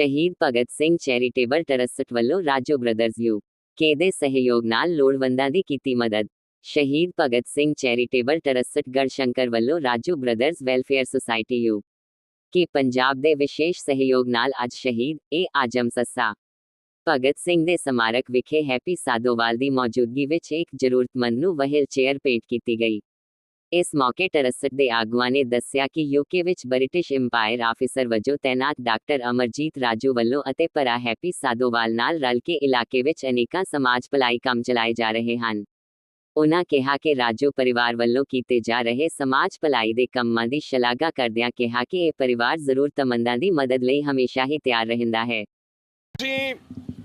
ਸ਼ਹੀਦ Bhagat Singh charitable trust ਵੱਲੋਂ Rajo brothers U K ਦੇ ਸਹਿਯੋਗ ਨਾਲ ਲੋੜਵੰਦਾਂ ਦੀ ਕੀਤੀ ਮਦਦ ਸ਼ਹੀਦ ਭਗਤ ਸਿੰਘ ਚੈਰੀਟੇਬਲ ਟਰੱਸਟ ਗੜਸ਼ੰਕਰ ਵੱਲੋਂ Raju brothers welfare society U K Punjab ਦੇ ਵਿਸ਼ੇਸ਼ ਸਹਿਯੋਗ ਨਾਲ ਅੱਜ ਸ਼ਹੀਦ ਏ ਆਜਮ ਸੱਸਾ ਭਗਤ ਸਿੰਘ ਦੇ ਸਮਾਰਕ ਵਿਖੇ ਹੈਪੀ ਸਾਦੋਵਾਲ ਦੀ ਮੌਜੂਦਗੀ ਵਿੱਚ ਇੱਕ ਜ਼ਰੂਰਤਮੰਦ ਨੂੰ ਵਹਿਲ ਚੇਅਰ ਭੇਟ ਕੀਤੀ ਗਈ ਇਸ ਮੌਕੇ ਟਰੱਸਟ ਦੇ ਆਗੂਆਂ ਨੇ ਦੱਸਿਆ ਕਿ ਯੂਕੇ ਵਿੱਚ ਬ੍ਰਿਟਿਸ਼ ਇੰਪਾਇਰ ਆਫੀਸਰ ਵਜੋਂ ਤੈਨਾਤ ਡਾਕਟਰ ਅਮਰਜੀਤ ਰਾਜੂ ਵੱਲੋਂ ਅਤੇ ਭਰਾ ਹੈਪੀ ਸਾਦੋਵਾਲ ਨਾਲ ਰਲ ਕੇ ਇਲਾਕੇ ਵਿੱਚ ਅਨੇਕਾਂ ਸਮਾਜ ਭਲਾਈ ਕੰਮ ਚਲਾਏ ਜਾ ਰਹੇ ਹਨ। ਉਨ੍ਹਾਂ ਕਿਹਾ ਕਿ ਰਾਜੂ ਪਰਿਵਾਰ ਵੱਲੋਂ ਕੀਤੇ ਜਾ ਰਹੇ ਸਮਾਜ ਭਲਾਈ ਦੇ ਕੰਮਾਂ ਦੀ ਸ਼ਲਾਘਾ ਕਰਦਿਆਂ ਕਿਹਾ ਕਿ ਇਹ ਪਰਿਵਾਰ ਜ਼ਰੂਰਤਮੰਦਾਂ ਦੀ ਮਦਦ ਲਈ ਹਮੇਸ਼ਾ ਹੀ ਤਿਆਰ ਰਹਿੰਦਾ ਹੈ। ਅਸੀਂ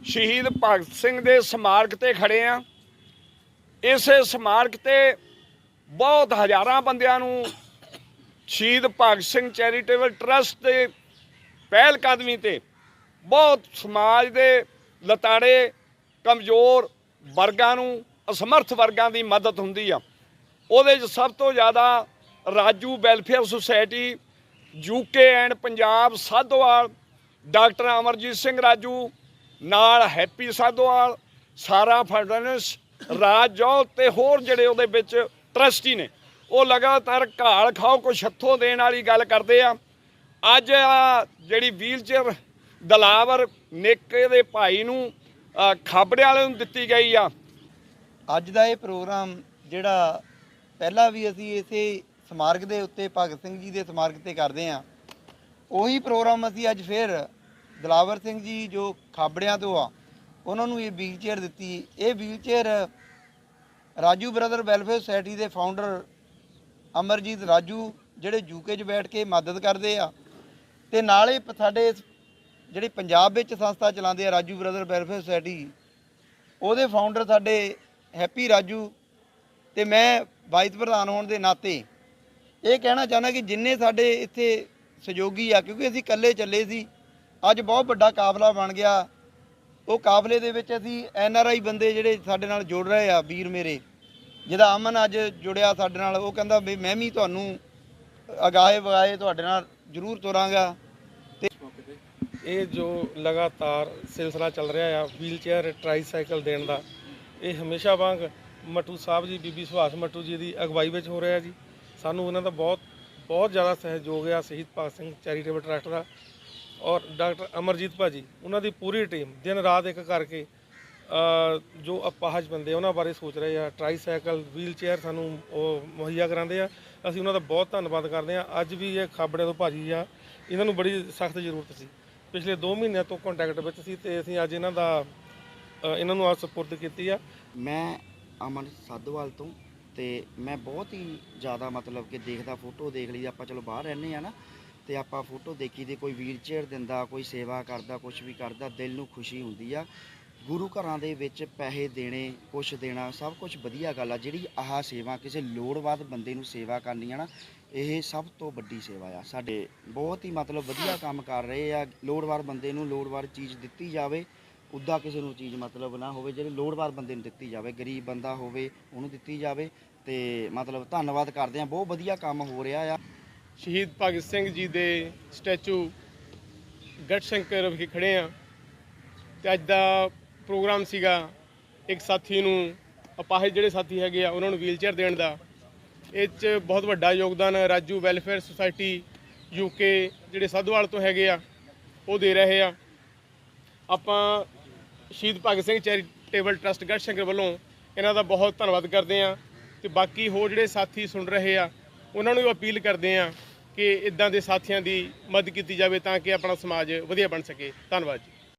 ਸ਼ਹੀਦ ਭਗਤ ਸਿੰਘ ਦੇ ਸਮਾਰਕ ਤੇ ਖੜੇ ਆ ਇਸੇ ਸਮਾਰਕ ਤੇ ਬਹੁਤ ਹਜ਼ਾਰਾਂ ਬੰਦਿਆਂ ਨੂੰ ਸ਼ਹੀਦ ਭਗਤ ਸਿੰਘ ਚੈਰੀਟੇਬਲ ਟਰਸਟ ਦੇ ਪਹਿਲ ਕਦਮੀ ਤੇ ਬਹੁਤ ਸਮਾਜ ਦੇ ਲਤਾੜੇ, ਕਮਜ਼ੋਰ ਵਰਗਾਂ ਨੂੰ, ਅਸਮਰਥ ਵਰਗਾਂ ਦੀ ਮਦਦ ਹੁੰਦੀ ਆ। ਉਹਦੇ 'ਚ ਸਭ ਤੋਂ ਜ਼ਿਆਦਾ Raju welfare society UK and Punjab Sadhowal, doctor Amarjit Singh Raju, ਨਾਲ ਹੈਪੀ ਸਾਧੋਵਾਲ, ਸਾਰਾ ਫਾਈਨੈਂਸ, ਰਾਜ ਜੌਲ ਤੇ ਹੋਰ ਜਿਹੜੇ ਉਹਦੇ ਵਿੱਚ ਟਰਸਟੀ ਨੇ। ਉਹ ਲਗਾਤਾਰ ਘਾਲ ਖਾਓ ਕੁਛ ਹੱਥੋਂ ਦੇਣ ਵਾਲੀ ਗੱਲ ਕਰਦੇ ਆ। ਅੱਜ ਆ ਜਿਹੜੀ ਵੀਲਚੇਅਰ ਦਲਾਵਰ ਨੇਕੇ ਦੇ ਭਾਈ ਨੂੰ ਅ, ਖਾਬੜੇ ਵਾਲੇ ਨੂੰ ਦਿੱਤੀ ਗਈ ਆ। ਅੱਜ ਦਾ ਇਹ ਪ੍ਰੋਗਰਾਮ ਜਿਹੜਾ ਪਹਿਲਾਂ ਵੀ ਅਸੀਂ ਇਸੇ ਸਮਾਰਕ ਦੇ ਉੱਤੇ ਭਗਤ ਸਿੰਘ ਜੀ ਦੇ ਸਮਾਰਕ ਤੇ ਕਰਦੇ ਆਂ ਉਹੀ ਪ੍ਰੋਗਰਾਮ ਅਸੀਂ ਅੱਜ ਫਿਰ ਦਲਾਵਰ ਸਿੰਘ ਜੀ ਜੋ ਖਾਬੜਿਆਂ ਤੋਂ ਆ ਉਹਨਾਂ ਨੂੰ ਇਹ ਵੀਲਚੇਅਰ ਦਿੱਤੀ। ਇਹ wheelchair Raju brother welfare society ਦੇ ਫਾਊਂਡਰ ਅਮਰਜੀਤ ਰਾਜੂ, ਜਿਹੜੇ ਯੂਕੇ 'ਚ ਬੈਠ ਕੇ ਮਦਦ ਕਰਦੇ ਆ। ਤੇ ਨਾਲੇ ਪ- ਸਾਡੇ ਇਸ ਜਿਹੜੀ ਪੰਜਾਬ ਵਿੱਚ ਸੰਸਥਾ ਚਲਾਉਂਦੇ ਆ ਰਾਜੂ ਬ੍ਰਦਰ ਵੈਲਫੇਅਰ ਸੁਸਾਇਟੀ, ਉਹਦੇ ਫਾਊਂਡਰ ਸਾਡੇ ਹੈਪੀ ਰਾਜੂ ਤੇ ਮੈਂ ਵਾਈਸ ਪ੍ਰਧਾਨ ਹੋਣ ਦੇ ਨਾਤੇ ਇਹ ਕਹਿਣਾ ਚਾਹੁੰਦਾ ਕਿ ਜਿੰਨੇ ਸਾਡੇ ਇੱਥੇ ਸਹਿਯੋਗੀ ਆ, ਕਿਉਂਕਿ ਅਸੀਂ ਇਕੱਲੇ ਚੱਲੇ ਸੀ, ਅੱਜ ਬਹੁਤ ਵੱਡਾ ਕਾਫਲਾ ਬਣ ਗਿਆ। ਉਹ ਕਾਫਲੇ ਦੇ ਵਿੱਚ ਅਸੀਂ ਐਨ ਆਰ ਆਈ ਬੰਦੇ ਜਿਹੜੇ ਸਾਡੇ ਨਾਲ ਜੁੜ ਰਹੇ ਆ ਵੀਰ ਮੇਰੇ, ਜਿਹਦਾ ਅਮਨ ਅੱਜ ਜੁੜਿਆ ਸਾਡੇ ਨਾਲ, ਉਹ ਕਹਿੰਦਾ ਵੀ ਮੈਂ ਵੀ ਤੁਹਾਨੂੰ ਅਗਾਏ ਵਗਾਏ ਤੁਹਾਡੇ ਨਾਲ ਜ਼ਰੂਰ ਤੁਰਾਂਗਾ। ਇਹ ਜੋ ਲਗਾਤਾਰ ਸਿਲਸਿਲਾ ਚੱਲ ਰਿਹਾ ਆ ਵੀਲਚੇਅਰ ਟ੍ਰਾਈਸਾਈਕਲ ਦੇਣ ਦਾ, ਇਹ ਹਮੇਸ਼ਾ ਵਾਂਗ ਮਟੂ ਸਾਹਿਬ ਜੀ, ਬੀਬੀ ਸੁਹਾਸ਼ ਮਟੂ ਜੀ ਦੀ ਅਗਵਾਈ ਵਿੱਚ ਹੋ ਰਿਹਾ ਜੀ। ਸਾਨੂੰ ਉਹਨਾਂ ਦਾ ਬਹੁਤ ਬਹੁਤ ਜ਼ਿਆਦਾ ਸਹਿਯੋਗ ਆ ਸ਼ਹੀਦ ਭਗਤ ਸਿੰਘ ਚੈਰੀਟੇਬਲ ਟਰਸਟ ਦਾ। ਔਰ ਡਾਕਟਰ ਅਮਰਜੀਤ ਭਾਜੀ ਉਹਨਾਂ ਦੀ ਪੂਰੀ ਟੀਮ ਦਿਨ ਰਾਤ ਇੱਕ ਕਰਕੇ ਅ, ਜੋ ਅਪਾਹਜ ਬੰਦੇ ਆ, ਉਹਨਾਂ ਬਾਰੇ ਸੋਚ ਰਹੇ ਆ ਟ੍ਰਾਈਸਾਈਕਲ ਵੀਲ ਚੇਅਰ ਸਾਨੂੰ ਉਹ ਮੁਹੱਈਆ ਕਰਾਉਂਦੇ ਆ। ਅਸੀਂ ਉਹਨਾਂ ਦਾ ਬਹੁਤ ਧੰਨਵਾਦ ਕਰਦੇ ਆ। ਅੱਜ ਵੀ ਇਹ ਖਾਬੜੇ ਤੋਂ ਭਾਜੀ ਆ। ਇਹਨਾਂ ਨੂੰ ਬੜੀ ਸਖਤ ਜ਼ਰੂਰਤ ਸੀ। ਪਿਛਲੇ 2 ਮਹੀਨਿਆਂ ਤੋਂ ਕੰਟੈਕਟ ਵਿੱਚ ਸੀ ਤੇ ਅਸੀਂ ਅੱਜ ਇਹਨਾਂ ਦਾ ਇਹਨਾਂ ਨੂੰ ਆ ਸਪੋਰਟ ਕੀਤੀ ਆ। ਮੈਂ ਅਮਨ ਸਾਧੂਵਾਲ ਤੋਂ ਤੇ ਮੈਂ ਬਹੁਤ ਹੀ ਜ਼ਿਆਦਾ ਮਤਲਬ ਕਿ ਦੇਖਦਾ ਫੋਟੋ ਦੇਖ ਲਈ ਆਪਾਂ ਚਲੋ ਬਾਹਰ ਰਹਿੰਦੇ ਆ ਨਾ। ਤੇ ਆਪਾਂ ਫੋਟੋ ਦੇਖੀ ਤੇ ਕੋਈ ਵੀਲਚੇਅਰ ਦਿੰਦਾ, ਕੋਈ ਸੇਵਾ ਕਰਦਾ ਕੁਝ ਵੀ ਕਰਦਾ, ਦਿਲ ਨੂੰ ਖੁਸ਼ੀ ਹੁੰਦੀ ਆ। ਗੁਰੂ ਘਰਾਂ ਦੇ ਵਿੱਚ ਪੈਸੇ ਦੇਣੇ, ਕੁਛ ਦੇਣਾ, ਸਭ ਕੁਝ ਵਧੀਆ ਗੱਲ ਆ। ਜਿਹੜੀ ਆਹ ਸੇਵਾ, ਕਿਸੇ ਲੋੜਵੰਦ ਬੰਦੇ ਨੂੰ ਸੇਵਾ ਕਰਨੀ ਆ ਨਾ, ਇਹ ਸਭ ਤੋਂ ਵੱਡੀ ਸੇਵਾ ਆ। ਸਾਡੇ ਬਹੁਤ ਹੀ ਮਤਲਬ ਵਧੀਆ ਕੰਮ ਕਰ ਰਹੇ ਆ। ਲੋੜਵੰਦ ਬੰਦੇ ਨੂੰ ਲੋੜਵੰਦ ਚੀਜ਼ ਦਿੱਤੀ ਜਾਵੇ, ਉੱਦਾਂ ਕਿਸੇ ਨੂੰ ਚੀਜ਼ ਮਤਲਬ ਨਾ ਹੋਵੇ, ਜਿਹੜੇ ਲੋੜਵੰਦ ਬੰਦੇ ਨੂੰ ਦਿੱਤੀ ਜਾਵੇ। ਗਰੀਬ ਬੰਦਾ ਹੋਵੇ, ਉਹਨੂੰ ਦਿੱਤੀ ਜਾਵੇ ਤੇ ਮਤਲਬ ਧੰਨਵਾਦ ਕਰਦੇ ਆ। ਬਹੁਤ ਵਧੀਆ ਕੰਮ ਹੋ ਰਿਹਾ ਆ। ਸ਼ਹੀਦ ਭਗਤ ਸਿੰਘ ਜੀ ਦੇ ਸਟੈਚੂ ਗੜਸ਼ੰਕਰ ਵਿਖੇ ਖੜੇ ਆ। ਤੇ ਅੱਜ ਦਾ ਪ੍ਰੋਗਰਾਮ ਸੀਗਾ ਇੱਕ ਸਾਥੀ ਨੂੰ, ਅਪਾਹਜ ਜਿਹੜੇ ਸਾਥੀ ਹੈਗੇ ਆ, ਉਹਨਾਂ ਨੂੰ ਵੀਲਚੇਅਰ ਦੇਣ ਦਾ। ਇਹ 'ਚ ਬਹੁਤ ਵੱਡਾ ਯੋਗਦਾਨ ਰਾਜੂ ਵੈਲਫੇਅਰ ਸੁਸਾਇਟੀ ਯੂਕੇ ਜਿਹੜੇ ਸਾਧੂਵਾਲ ਤੋਂ ਹੈਗੇ ਆ, ਉਹ ਦੇ ਰਹੇ ਆ। ਆਪਾਂ ਸ਼ਹੀਦ ਭਗਤ ਸਿੰਘ ਚੈਰੀਟੇਬਲ ਟਰਸਟ ਗੜਸ਼ੰਕਰ ਵੱਲੋਂ ਇਹਨਾਂ ਦਾ ਬਹੁਤ ਧੰਨਵਾਦ ਕਰਦੇ ਆ। ਤੇ ਬਾਕੀ ਹੋਰ ਜਿਹੜੇ ਸਾਥੀ ਸੁਣ ਰਹੇ ਆ, ਉਹਨਾਂ ਨੂੰ ਵੀ ਅਪੀਲ ਕਰਦੇ ਆ ਕਿ ਇਦਾਂ ਦੇ ਸਾਥੀਆਂ ਦੀ ਮਦਦ ਕੀਤੀ ਜਾਵੇ ਤਾਂ ਕਿ ਆਪਣਾ ਸਮਾਜ ਵਧੀਆ ਬਣ ਸਕੇ। ਧੰਨਵਾਦ ਜੀ।